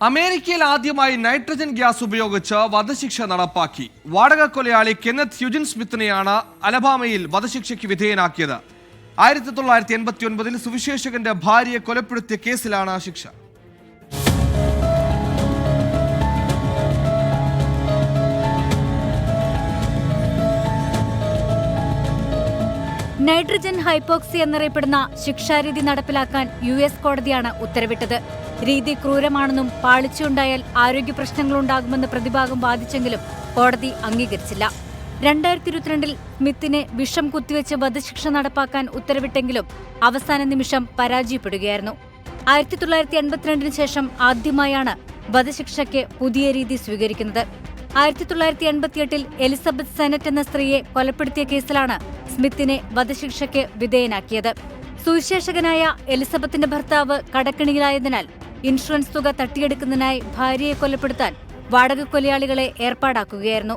അമേരിക്കയിൽ ആദ്യമായി nitrogen gas ഉപയോഗിച്ച് വധശിക്ഷ നടപ്പാക്കി. വാടക കൊലയാളി കെന്നത്ത് ഹ്യുജിൻ സ്മിത്തിനെയാണ് അലബാമയിൽ വധശിക്ഷയ്ക്ക് വിധേയനാക്കിയത്. ആയിരത്തി തൊള്ളായിരത്തി എൺപത്തി ഒൻപതിൽ സുവിശേഷകന്റെ ഭാര്യയെ കൊലപ്പെടുത്തിയ കേസിലാണ് ശിക്ഷ. നൈട്രജൻ ഹൈപ്പോക്സി എന്നറിയപ്പെടുന്ന ശിക്ഷാരീതി നടപ്പിലാക്കാൻ യു എസ് കോടതിയാണ് ഉത്തരവിട്ടത്. രീതി ക്രൂരമാണെന്നും പാളിച്ചുണ്ടായാൽ ആരോഗ്യ പ്രശ്നങ്ങളുണ്ടാകുമെന്ന് പ്രതിഭാഗം വാദിച്ചെങ്കിലും കോടതി അംഗീകരിച്ചില്ല. രണ്ടായിരത്തി ഇരുപത്തിരണ്ടിൽ സ്മിത്തിനെ വിഷം കുത്തിവെച്ച് വധശിക്ഷ നടപ്പാക്കാൻ ഉത്തരവിട്ടെങ്കിലും അവസാന നിമിഷം പരാജയപ്പെടുകയായിരുന്നു. ആയിരത്തി തൊള്ളായിരത്തി എൺപത്തിരണ്ടിന് ശേഷം ആദ്യമായാണ് വധശിക്ഷയ്ക്ക് പുതിയ രീതി സ്വീകരിക്കുന്നത്. ആയിരത്തി തൊള്ളായിരത്തി എൺപത്തിയെട്ടിൽ എലിസബത്ത് സെനറ്റ് എന്ന സ്ത്രീയെ കൊലപ്പെടുത്തിയ കേസിലാണ് സ്മിത്തിനെ വധശിക്ഷയ്ക്ക് വിധേയനാക്കിയത്. സുവിശേഷകനായ എലിസബത്തിന്റെ ഭർത്താവ് കടക്കിണിയിലായതിനാൽ ഇൻഷുറൻസ് തുക തട്ടിയെടുക്കുന്നതിനായി ഭാര്യയെ കൊലപ്പെടുത്താൻ വാടക കൊലയാളികളെ ഏർപ്പാടാക്കുകയായിരുന്നു.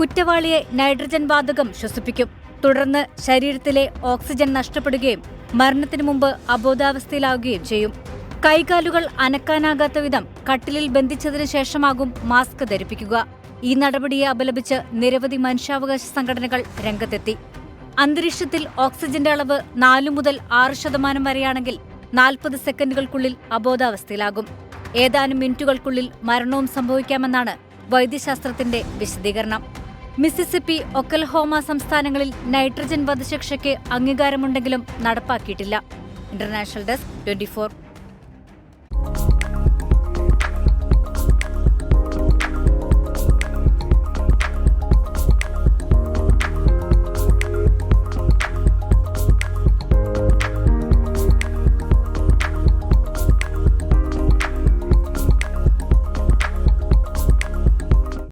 കുറ്റവാളിയെ നൈട്രജൻ വാതകം ശ്വസിപ്പിക്കും. തുടർന്ന് ശരീരത്തിലെ ഓക്സിജൻ നഷ്ടപ്പെടുകയും മരണത്തിനു മുമ്പ് അബോധാവസ്ഥയിലാവുകയും ചെയ്യും. കൈകാലുകൾ അനക്കാനാകാത്ത വിധം കട്ടിലിൽ ബന്ധിച്ചതിനു ശേഷമാകും മാസ്ക് ധരിപ്പിക്കുക. ഈ നടപടിയെ അപലപിച്ച് നിരവധി മനുഷ്യാവകാശ സംഘടനകൾ രംഗത്തെത്തി. അന്തരീക്ഷത്തിൽ ഓക്സിജന്റെ അളവ് നാലു മുതൽ ആറ് ശതമാനം വരെയാണെങ്കിൽ നാൽപ്പത് സെക്കൻഡുകൾക്കുള്ളിൽ അബോധാവസ്ഥയിലാകും. ഏതാനും മിനിറ്റുകൾക്കുള്ളിൽ മരണവും സംഭവിക്കാമെന്നാണ് വൈദ്യശാസ്ത്രത്തിന്റെ വിശദീകരണം. മിസിസിപ്പി ഒക്കൽഹോമ സംസ്ഥാനങ്ങളിൽ നൈട്രജൻ വധശിക്ഷയ്ക്ക് അംഗീകാരമുണ്ടെങ്കിലും നടപ്പാക്കിയിട്ടില്ല. International desk twenty